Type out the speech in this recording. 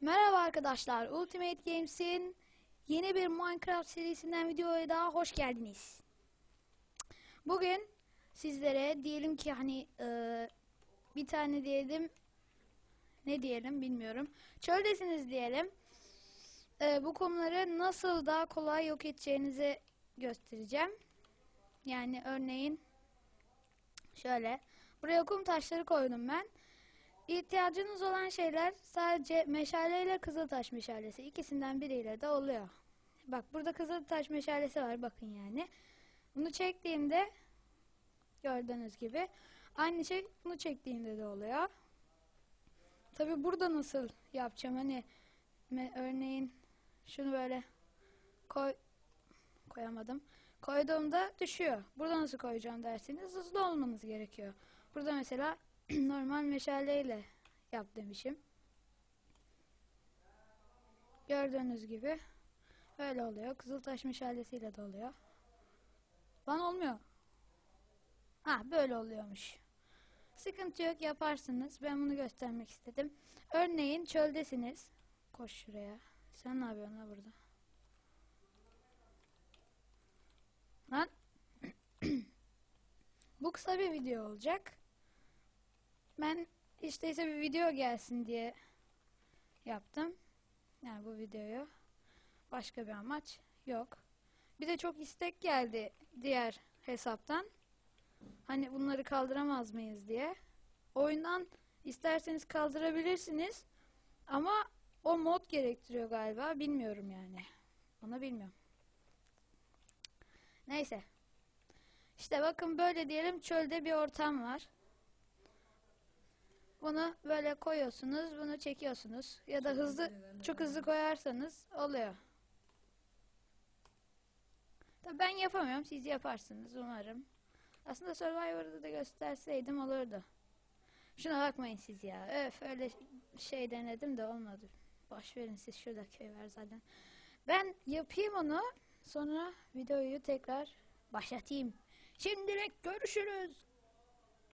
Merhaba arkadaşlar, Ultimate Games'in yeni bir Minecraft serisinden videoya daha hoş geldiniz. Bugün sizlere diyelim ki hani eee, bir tane diyelim ne diyelim bilmiyorum. Çöldesiniz diyelim. Eee, bu kumları nasıl daha kolay yok edeceğinizi göstereceğim. Yani örneğin şöyle buraya kum taşları koydum ben. İhtiyacınız olan şeyler sadece meşale ile kızıltaş meşalesi. İkisinden biriyle de oluyor. Bak burada kızıltaş meşalesi var bakın yani. Bunu çektiğimde gördüğünüz gibi aynı şey bunu çektiğimde de oluyor. Tabi burada nasıl yapacağım hani örneğin şunu böyle koy koyamadım. Koyduğumda düşüyor. Burada nasıl koyacağım derseniz hızlı olmanız gerekiyor. Burada mesela normal meşaleyle yap demişim. Gördüğünüz gibi öyle oluyor. Kızıltaş meşalesiyle de oluyor. Lan olmuyor. Ha böyle oluyormuş. Sıkıntı yok yaparsınız. Ben bunu göstermek istedim. Örneğin çöldesiniz. Koş şuraya. Sen ne yapıyorsun ha burada? Lan. Bu kısa bir video olacak. Ben işte ise bir video gelsin diye yaptım. Yani bu videoyu. Başka bir amaç yok. Bir de çok istek geldi diğer hesaptan. Hani bunları kaldıramaz mıyız diye. Oyundan isterseniz kaldırabilirsiniz. Ama o mod gerektiriyor galiba. Bilmiyorum yani. Onu bilmiyorum. Neyse. İşte bakın böyle diyelim çölde bir ortam var. Bunu böyle koyuyorsunuz, bunu çekiyorsunuz ya da hızlı çok hızlı koyarsanız oluyor. Tabii ben yapamıyorum, siz yaparsınız umarım. Aslında Survivor'da da gösterseydim olurdu. Şuna bakmayın siz ya. Öf öyle şey denedim de olmadı. Boş verin siz şurada köy var zaten. Ben yapayım onu. Sonra videoyu tekrar başlatayım. Şimdilik görüşürüz.